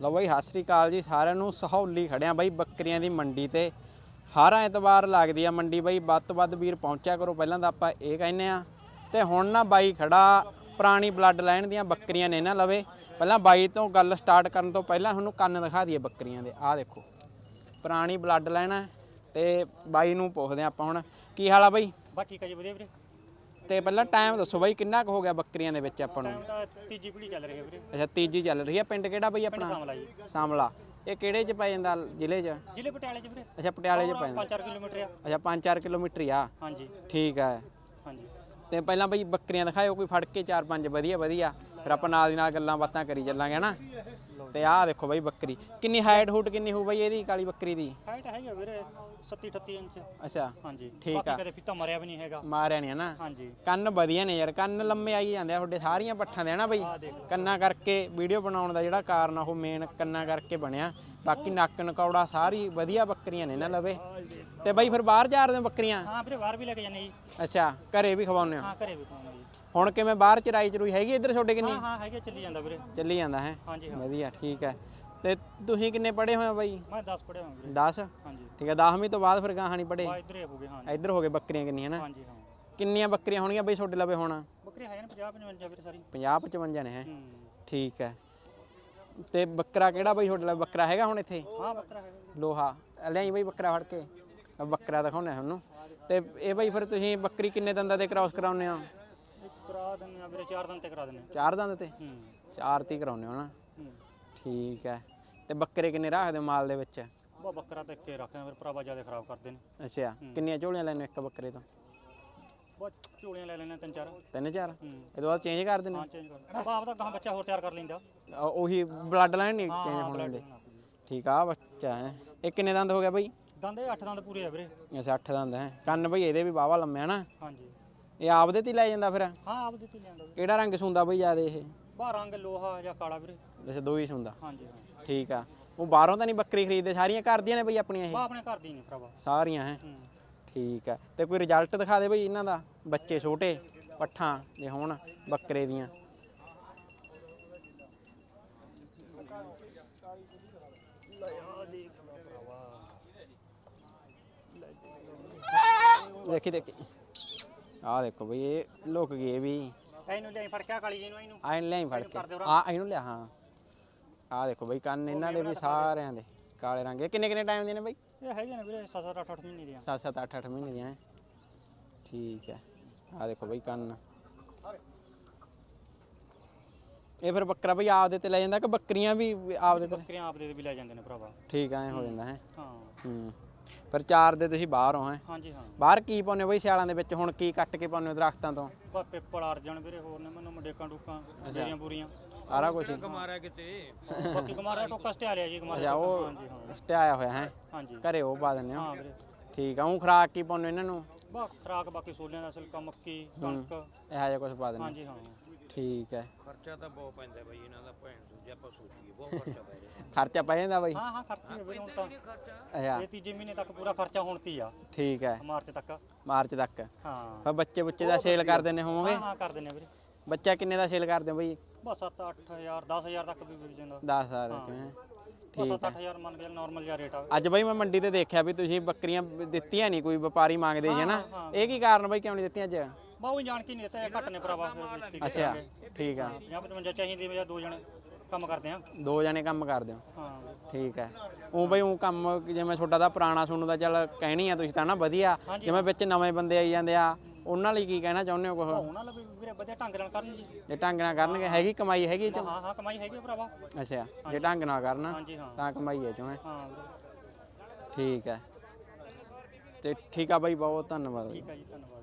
ਲਓ ਬਾਈ, ਸਤਿ ਸ੍ਰੀ ਅਕਾਲ ਜੀ ਸਾਰਿਆਂ ਨੂੰ। ਸਹੌਲੀ ਖੜਿਆ ਬਾਈ ਬੱਕਰੀਆਂ ਦੀ ਮੰਡੀ ਤੇ। ਹਰ ਐਤਵਾਰ ਲੱਗਦੀ ਆ ਮੰਡੀ ਬਾਈ। ਵੱਧ ਤੋਂ ਵੱਧ ਵੀਰ ਪਹੁੰਚਿਆ ਕਰੋ। ਪਹਿਲਾਂ ਤਾਂ ਆਪਾਂ ਇਹ ਕਹਿੰਨੇ ਆ ਤੇ ਹੁਣ ਨਾ ਬਾਈ ਖੜਾ ਪੁਰਾਣੀ ਬਲੱਡ ਲਾਈਨ ਦੀਆਂ ਬੱਕਰੀਆਂ ਨੇ ਨਾ ਲਵੇ। ਪਹਿਲਾਂ ਬਾਈ ਤੋਂ ਗੱਲ ਸਟਾਰਟ ਕਰਨ ਤੋਂ ਪਹਿਲਾਂ ਤੁਹਾਨੂੰ ਕੰਨ ਦਿਖਾ ਦਈਏ ਬੱਕਰੀਆਂ ਦੇ। ਆਹ ਦੇਖੋ, ਪੁਰਾਣੀ ਬਲੱਡ ਲਾਈਨ ਹੈ ਤੇ ਬਾਈ ਨੂੰ ਪੁੱਛਦੇ ਆ ਆਪਾਂ ਹੁਣ। ਕੀ ਹਾਲ ਆ ਬਾਈ? ਬਸ ਠੀਕ ਹੈ ਜੀ, ਵਧੀਆ ਵੀਰੇ। ਤੇ ਪਹਿਲਾਂ ਟਾਈਮ ਦੱਸੋ ਬਾਈ ਕਿੰਨਾ ਕੁ ਹੋ ਗਿਆ ਬੱਕਰੀਆਂ ਦੇ ਵਿੱਚ ਆਪਾਂ ਨੂੰ? ਟਾਈਮ ਤੀਜੀ ਪੀੜੀ ਚੱਲ ਰਹੀ ਹੈ ਵੀਰੇ। ਅੱਛਾ ਤੀਜੀ ਚੱਲ ਰਹੀ ਹੈ। ਪਿੰਡ ਕਿਹੜਾ ਬਾਈ ਆਪਣਾ? ਸਾਮਲਾ ਜੀ। ਸਾਮਲਾ ਇਹ ਕਿਹੜੇ ਚ ਪੈ ਜਾਂਦਾ ਜ਼ਿਲ੍ਹੇ ਚ? ਜ਼ਿਲ੍ਹੇ ਪਟਿਆਲੇ ਚ ਵੀਰੇ। ਅੱਛਾ ਪਟਿਆਲੇ ਚ ਪੈ ਜਾਂਦਾ 5-4 ਕਿਲੋਮੀਟਰ ਆ। ਅੱਛਾ 5-4 ਕਿਲੋਮੀਟਰ ਆ? ਹਾਂਜੀ। ਠੀਕ ਹੈ। ਹਾਂਜੀ। ਤੇ ਪਹਿਲਾਂ ਬਈ ਬੱਕਰੀਆਂ ਦਿਖਾਇਓ ਕੋਈ ਫੜ ਕੇ 4-5 ਵਧੀਆ ਵਧੀਆ। ਫਿਰ ਆਪਾਂ ਨਾਲ ਦੀ ਨਾਲ ਗੱਲਾਂ ਬਾਤਾਂ ਕਰੀ ਚੱਲਾਂਗੇ ਨਾ? ਤੇ ਆਹ ਦੇਖੋ ਬਈ ਬੱਕਰੀ। ਕਿੰਨੀ ਹਾਈਟ ਹੂਟ ਕਿੰਨੀ ਹੋਊ ਬਈ ਇਹਦੀ ਕਾਲੀ ਬੱਕਰੀ ਦੀ? ਹਾਈਟ ਹੈਗੀ ਆ ਵੀਰੇ 70-38 ਇੰਚ। ਅੱਛਾ ਹਾਂਜੀ। ਠੀਕ ਬਾਕੀ ਆ। ਕਦੇ ਫੀਤਾ ਮਰਿਆ ਵੀ ਨਹੀਂ ਹੈਗਾ। ਮਾਰਿਆ ਨਹੀਂ ਨਾ ਹਾਂਜੀ। ਕੰਨ ਵਧੀਆ ਨੇ ਯਾਰ ਕੰਨ ਲੰਮੇ ਆਈ ਜਾਂਦੇ ਆ ਤੁਹਾਡੇ ਸਾਰੀਆਂ ਪੱਠਾਂ ਦੇ ਨਾ ਬਈ? ਕੰਨਾਂ ਕਰਕੇ ਵੀਡੀਓ ਬਣਾਉਣ ਦਾ ਜਿਹੜਾ ਕਾਰਨ ਆ ਉਹ ਮੇਨ ਕੰਨਾਂ ਕਰਕੇ ਬਣਿਆ। ਬਾਕੀ ਨੱਕ ਨਕੌੜਾ ਸਾਰੀ ਵਧੀਆ ਬੱਕਰੀਆਂ ਨੇ ਨਾ ਲਵੇ। ਤੇ ਬਈ ਫਿਰ ਬਾਹਰ ਜਾ ਰਹੇ ਹੋ ਬੱਕਰੀਆਂ? ਹਾਂ ਵੀਰੇ ਬਾਹਰ ਵੀ ਲੈ ਕੇ ਜਾਂਦੇ ਜੀ। ਅੱਛਾ ਘਰੇ ਵੀ ਖਵਾਉਂਦੇ ਹੋ? ਹਾਂ ਘਰੇ ਵੀ ਪਾਉਂਦੇ ਜੀ। ਹੁਣ ਕਿਵੇਂ ਬਾਹਰ ਚਰਾਈ ਚਰੂਈ ਹੈਗੀ ਇੱਧਰ ਛੋਡੇ ਕਿੰਨੀ? ਹਾਂ ਹਾਂ ਹੈਗੇ ਚੱਲੀ ਜਾਂਦਾ ਵੀਰੇ। ਚੱਲੀ ਜਾਂਦਾ ਹੈ? ਹਾਂਜੀ ਹਾਂ। ਵਧੀਆ ਠੀਕ ਹੈ। ਤੇ ਤੁਸੀਂ ਕਿੰਨੇ ਪੜ੍ਹੇ ਹੋਏ ਹੋ ਬਾਈ? ਮੈਂ 10 ਪੜਿਆ ਹਾਂ ਵੀਰੇ। 10 ਹਾਂਜੀ। ਠੀਕ ਹੈ 10ਵੀਂ ਤੋਂ ਬਾਅਦ ਫਿਰ ਗਾਹਾਂ ਨਹੀਂ ਪੜ੍ਹੇ? ਬਾ ਇਧਰ ਹੀ ਹੋ ਗਏ ਹਾਂ। ਇੱਧਰ ਹੋ ਗਏ ਬੱਕਰੀਆਂ ਕਿੰਨੀਆਂ ਨਾ ਹਾਂਜੀ ਹਾਂ। ਕਿੰਨੀਆਂ ਬੱਕਰੀਆਂ ਹੋਣਗੀਆਂ ਬਈ ਛੋਡੇ ਲਵੇ ਹੁਣ? ਬੱਕਰੀ ਹੈਗੇ ਨੇ 50 55 ਵੀਰੇ ਸਾਰੀ 50 55 ਨੇ ਹੈ? ਠੀਕ ਹੈ। ਤੇ ਬੱਕਰਾ ਕਿਹੜਾ ਬਈ ਛੋਡੇ ਲਵੇ? ਬੱਕਰਾ ਹੈਗਾ ਹੁਣ ਇੱਥੇ? ਹਾਂ ਬੱਕਰਾ ਹੈਗਾ। ਲੋਹਾ। ਲਿਆਈ ਬਈ ਬੱਕਰਾ ਫੜ ਕੇ। ਬੱਕਰਾ ਦਿਖਾਉਣਾ ਤੁਹਾਨੂੰ। ਤੇ ਇਹ ਬਈ ਫਿਰ ਤੁਸੀਂ ਬੱਕਰੀ ਕਿੰਨੇ ਦੰਦਾਂ ਦੇ ਕ੍ਰਾਸ ਹੋ? ਇੱਕ ਕਰਾ ਦਿੰਦੇ ਆ ਵੀਰੇ 4 ਦਿਨ ਤੇ ਕਰਾ ਦਿੰਦੇ ਆ ਚਾਰ ਦੰਦ ਤੇ? ਹੂੰ। ਚਾਰ ਤੀ ਕਰਾਉਂਦੇ ਹੋ ਨਾ? ਹੂੰ। ਠੀਕ ਹੈ। ਤੇ ਬੱਕਰੇ ਕਿੰਨੇ ਰੱਖਦੇ ਹੋ ਮਾਲ ਦੇ ਵਿੱਚ? ਬਾ ਬੱਕਰਾ ਤੇ ਕੇ ਰੱਖਿਆ ਫਿਰ ਭਰਾਵਾ ਜ਼ਿਆਦਾ ਖਰਾਬ ਕਰਦੇ ਨੇ। ਅੱਛਾ ਕਿੰਨੀਆਂ ਝੋਲੀਆਂ ਲੈਣੇ ਇੱਕ ਬੱਕਰੇ ਤੋਂ? ਬਾ ਝੋਲੀਆਂ ਲੈ ਲੈਣੇ ਤਿੰਨ ਚਾਰ। ਤਿੰਨ ਚਾਰ? ਹੂੰ। ਇਹ ਤੋਂ ਬਾਅਦ ਚੇਂਜ ਕਰ ਦਿੰਦੇ ਹਾਂ? ਚੇਂਜ ਕਰ ਬਾਪ ਦਾ ਗਾਂ ਬੱਚਾ ਹੋਰ ਤਿਆਰ ਕਰ ਲੈਂਦਾ। ਆ, ਉਹੀ ਬਲੱਡ ਲਾਈਨ ਨਹੀਂ ਚੇਂਜ ਹੋਣ ਦਿੰਦੇ। ਠੀਕ ਆ ਬੱਚਾ ਹੈ। ਇਹ ਕਿੰਨੇ ਦੰਦ ਹੋ ਗਿਆ ਬਈ? ਦੰਦ ਇਹ 8 ਦੰਦ ਪੂਰੇ ਆ ਵੀਰੇ। ਅੱਛਾ 8 ਦੰਦ ਹੈ। ਕੰਨ ਬਈ ਇਹਦੇ ਵੀ ਵਾਵਾ ਲੰਮੇ ਹਨਾ ਹਾਂਜੀ। ਇਹ ਆਪਦੇ ਤੇ ਹੀ ਲੈ ਜਾਂਦਾ ਫਿਰ? ਹਾਂ ਆਪ ਦਿੱਤੀ ਜਾਂਦਾ ਵੀਰੇ ਕਿਹੜਾ ਰੰਗ ਸੁੰਦਾ ਬਈ ਜਿਆਦੇ ਇਹ? ਬਾ ਰੰਗ ਲੋਹਾ ਜਾਂ ਕਾਲਾ ਵੀਰੇ। ਅੱਛਾ ਦੋ ਹੀ ਸੁੰਦਾ। ਹਾਂਜੀ ਹਾਂ ਠੀਕ ਆ। ਉਹ ਬਾਹਰੋਂ ਤਾਂ ਨਹੀਂ ਬੱਕਰੀ ਖਰੀਦਦੇ? ਸਾਰੀਆਂ ਘਰ ਦੀਆਂ ਨੇ ਬਈ ਆਪਣੀਆਂ ਇਹ? ਬਾ ਆਪਣੇ ਘਰ ਦੀ ਨਹੀਂ ਭਰਾਵਾ। ਸਾਰੀਆਂ ਹੈ? ਹੂੰ। ਠੀਕ ਆ। ਤੇ ਕੋਈ ਰਿਜ਼ਲਟ ਦਿਖਾ ਦੇ ਬਈ ਇਹਨਾਂ ਦਾ? ਬੱਚੇ ਛੋਟੇ ਪੱਠਾਂ ਜੇ ਹੋਣ ਬੱਕਰੇ ਦੀਆਂ। ਦੇਖੀ ਦੇਖੀ। ਆਹ ਦੇਖੋ ਬਈ ਇਹ ਲੁਕ ਗਏ ਵੀ। ਇਹਨੂੰ ਲਿਆਈ ਫੜ ਕੇ ਆਹ ਕਾਲੀ ਜੀ ਨੂੰ ਇਹਨੂੰ। ਆਹ ਲੈ ਫੜ ਕੇ ਆ ਇਹਨੂੰ ਲਿਆ ਹਾਂ। ਆਹ ਦੇਖੋ ਬਈ ਕੰਨ ਇਹਨਾਂ ਦੇ ਵੀ ਸਾਰਿਆਂ ਦੇ ਕਾਲੇ ਰੰਗ ਦੇ। ਕਿੰਨੇ ਕਿੰਨੇ ਟਾਈਮ ਦੇ ਨੇ ਬਈ? ਇਹ ਹੈਗੇ ਨੇ ਵੀਰੇ 7 7 8 8 ਮਹੀਨੇ ਦੀਆਂ 7 7 8 8 ਮਹੀਨੇ ਦੀਆਂ ਠੀਕ ਹੈ। ਆ ਦੇਖੋ ਬਈ ਕੰਨ। ਇਹ ਫਿਰ ਬੱਕਰਾ ਬਈ ਆਪਦੇ ਤੇ ਲੈ ਜਾਂਦਾ ਕਿ ਬੱਕਰੀਆਂ ਵੀ ਆਪਦੇ ਤੇ? ਬੱਕਰੀਆਂ ਆਪ ਦੇ ਵੀ ਲੈ ਜਾਂਦੇ ਨੇ ਭਰਾਵਾ। ਠੀਕ ਐ ਹੋ ਜਾਂਦਾ ਹੈ। ਹਾਂ। ਹੂੰ। ਪਰ ਚਾਰ ਦੇ ਤੁਸੀਂ ਬਾਹਰ ਹੋ ਹੈ। ਹਾਂਜੀ ਹਾਂ। ਬਾਹਰ ਕੀ ਪਾਉਂਦੇ ਹੋ ਬਈ ਸਿਆਲਾਂ ਦੇ ਵਿੱਚ? ਹੁਣ ਕੀ ਕੱਟ ਕੇ ਪਾਉਂਦੇ ਹੋ ਦਰਖਤਾਂ ਤੋਂ? ਬਾ ਪਿੱਪਲ ਅਰਜਣ ਵੀਰੇ ਹੋਰ ਨੇ ਮੈਨੂੰ ਮੰਡੇਕਾਂ ਡੂਕਾਂ ਬੇਰੀਆਂ ਬੂਰੀਆਂ। ਸਾਰਾ ਕੁਝ ਮਾਰਿਆ ਕਿਤੇ? ਬਾਕੀ ਗਮਾਰਾ ਟੋਕਾ ਸਟਿਆ ਲਿਆ ਜੀ ਗਮਾਰਾ ਅੱਛਾ ਉਹ ਹਾਂਜੀ ਹਾਂ। ਸਟਿਆਇਆ ਹੋਇਆ ਹੈ। ਹਾਂਜੀ। ਘਰੇ ਉਹ ਪਾ ਦਿੰਦੇ ਹੋ? ਹਾਂ ਵੀਰੇ। ਠੀਕ ਆ ਉਹ ਖਰਾਕ ਕੀ ਪਾਉਂਦੇ ਹੋ ਇਹਨਾਂ ਨੂੰ? ਬਾ ਖਰਾਕ ਬਾਕੀ ਸੋਲਿਆਂ ਦਾ ਸਿਲਕਾ ਮੱਕੀ ਕਣਕ। ਇਹੋ ਜਿਹਾ ਕੁਝ ਪਾ ਦਿੰਦੇ ਹੋ। ਹਾਂਜੀ ਹਾਂ। ਠੀਕ ਹੈ। ਖਰਚਾ ਤਾਂ ਬਹੁਤ ਪੈਂਦਾ ਬਾਈ ਇਹਨਾਂ ਦਾ ਭੈਣ ਤੋਂ ਜੇ ਆਪਾਂ ਸੋਚੀਏ ਬਹੁਤ ਖਰਚਾ ਪੈ ਰਿਹਾ। ਖਰਚਾ ਪੈ ਜਾਂਦਾ ਬਈ? ਹਾਂ ਹਾਂ ਖਰਚਾ ਹੈ ਵੀਰੇ ਹੁਣ ਤਾਂ ਅੱਛਾ। ਇਹ ਤੀਜੇ ਮਹੀਨੇ ਤੱਕ ਪੂਰਾ ਖਰਚਾ ਹੁਣ ਤੀ ਆ। ਠੀਕ ਹੈ। ਮਾਰਚ ਤੱਕ। ਮਾਰਚ ਤੱਕ। ਹਾਂ। ਫਿਰ ਬੱਚੇ ਬੁੱਚੇ ਦਾ ਸੇਲ ਕਰ ਦਿੰਦੇ ਹੋਵੋਗੇ ਹਾਂ ਹਾਂ ਕਰ ਦਿੰਨੇ ਵੀਰੇ। ਬੱਚਾ ਕਿੰਨੇ ਦਾ ਸੇਲ ਕਰਦੇ ਹੋ ਬਈ? ਬਸ 7 8000 10000 ਤੱਕ ਵੀ ਵਿਕ ਜਾਂਦਾ। 10000 ਰੁਪਏ ਹੈ। ਬਸ 7 8000 ਮੰਨ ਕੇ ਨਾਰਮਲ ਜਿਹਾ ਰੇਟ ਆ। ਅੱਜ ਬਈ ਮੈਂ ਮੰਡੀ ਤੇ ਦੇਖਿਆ ਵੀ ਤੁਸੀਂ ਬੱਕਰੀਆਂ ਦਿੱਤੀਆਂ ਨਹੀਂ ਕੋਈ ਵਪਾਰੀ ਮੰਗਦੇ ਸੀ ਨਾ ਇਹ ਕੀ ਕਾਰਨ ਬਈ ਕਿਉਂ ਨਹੀਂ ਦਿੱਤੀਆਂ ਅੱਜ? ਬਾਉ ਜਾਣ ਕੇ ਨਹੀਂ ਦਿੱਤਾ ਇਹ ਘੱਟ ਨੇ ਭਰਾਵਾ ਫਿਰ ਵਿੱਚ ਕੀ ਅੱਛਾ ਠੀਕ ਆ। 50 55 ਚਾਹੀਦੇ ਜਾਂ ਦੋ ਜਣੇ ਕੰਮ ਕਰਦੇ ਆ। ਦੋ ਜਣੇ ਕੰਮ ਕਰਦੇ ਹੋ। ਹਾਂ। ਠੀਕ ਹੈ। ਉਹ ਬਈ ਉਹ ਕੰਮ ਜਿਵੇਂ ਤੁਹਾਡਾ ਦਾ ਪੁਰਾਣਾ ਸੁਣਨ ਦਾ ਚੱਲ ਕਹਿਣੀ ਆ ਤੁਸੀਂ ਤਾਂ ਨਾ ਵਧੀਆ। ਜਿਵੇਂ ਵਿੱਚ ਨਵੇਂ ਬੰਦੇ ਆਈ ਜਾਂਦੇ ਆ ਉਹਨਾਂ ਲਈ ਕੀ ਕਹਿਣਾ ਚਾਹੁੰਦੇ ਹੋ ਕੁਛ? ਉਹਨਾਂ ਲਈ ਵੀ ਵੀਰੇ ਵਧੀਆ ਢੰਗ ਨਾਲ ਕਰਨ ਜੀ। ਜੇ ਢੰਗ ਨਾਲ ਕਰਨਗੇ ਹੈਗੀ ਕਮਾਈ ਹੈਗੀ ਚੋਂ? ਹਾਂ ਹਾਂ ਕਮਾਈ ਹੈਗੀ ਭਰਾਵਾ। ਅੱਛਾ ਜੇ ਢੰਗ ਨਾਲ ਕਰਨਾ ਤਾਂ ਕਮਾਈ ਹੈ ਚੋਂ ਹੈ। ਠੀਕ ਹੈ। ਤੇ ਠੀਕ ਆ ਬਾਈ ਬਹੁਤ ਧੰਨਵਾਦ। ਠੀਕ ਆ ਜੀ ਧੰਨਵਾਦ।